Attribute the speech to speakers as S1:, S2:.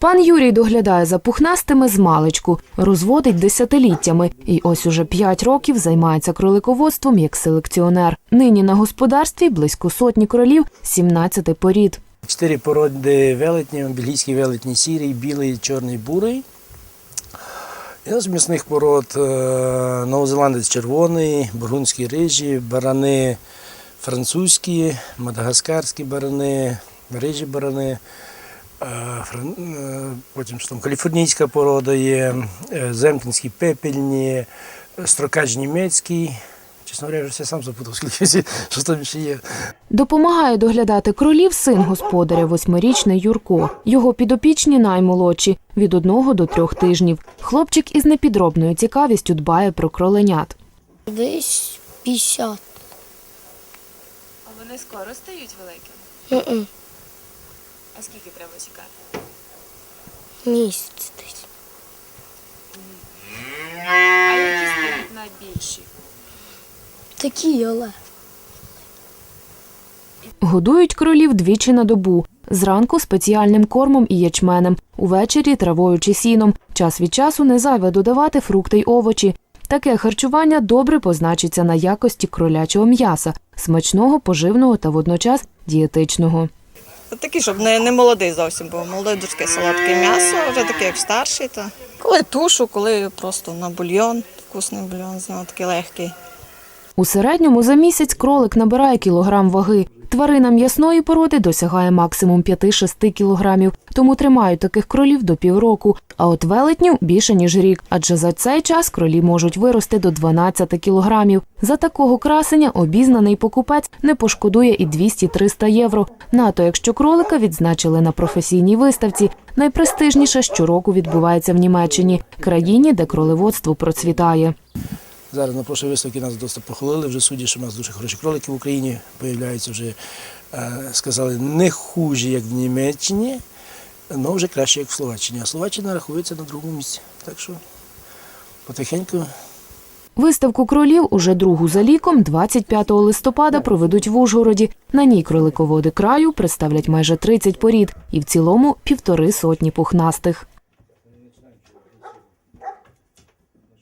S1: Пан Юрій доглядає за пухнастими з маличку, розводить десятиліттями і ось уже п'ять років займається кролиководством як селекціонер. Нині на господарстві близько сотні кролів, 17 порід.
S2: Чотири породи велетні, бельгійський велетні сірий, білий, чорний, бурий. І з м'ясних пород е, новозеландець червоний, бургундські рижі, барани французькі, мадагаскарські барани, рижі барани. Е, е, Потім що там каліфорнійська порода є, е, земтинські пепельні, строкач німецький. Чесно говоря, вже сам запутав, скільки що там ще є.
S1: Допомагає доглядати кролів син господаря, восьмирічний Юрко. Його підопічні наймолодші від одного до трьох тижнів. Хлопчик із непідробною цікавістю дбає про кроленят.
S3: Десь 50.
S4: А вони скоро стають великими. А скільки треба чекати?
S3: Місяць десь.
S4: А які стають найбільші?
S3: Такі, але.
S1: Годують кролів двічі на добу. Зранку спеціальним кормом і ячменем, увечері травою чи сіном. Час від часу не зайве додавати фрукти й овочі. Таке харчування добре позначиться на якості кролячого м'яса, смачного, поживного та водночас дієтичного.
S5: Такий, щоб не, не молодий зовсім був. Молодий дуже таке солодке м'ясо, вже таке як старший. То. Коли тушу, коли просто на бульйон, вкусний бульйон з нього такий легкий.
S1: У середньому за місяць кролик набирає кілограм ваги. Тварина м'ясної породи досягає максимум 5-6 кілограмів, тому тримають таких кролів до півроку. А от велетню більше ніж рік, адже за цей час кролі можуть вирости до 12 кілограмів. За такого красення обізнаний покупець не пошкодує і 200-300 євро. Нато, якщо кролика відзначили на професійній виставці, найпрестижніша щороку відбувається в Німеччині, країні, де кролеводство процвітає.
S2: Зараз на прошлій виставці нас досить похвалили, вже судді, що в нас дуже хороші кролики в Україні появляються вже, е, сказали, не хужі, як в Німеччині, але вже краще, як в Словаччині. А Словаччина рахується на другому місці. Так що потихеньку
S1: Виставку кролів уже другу за ліком 25 листопада проведуть в Ужгороді. На ній кролиководи краю представлять майже 30 порід і в цілому півтори сотні пухнастих.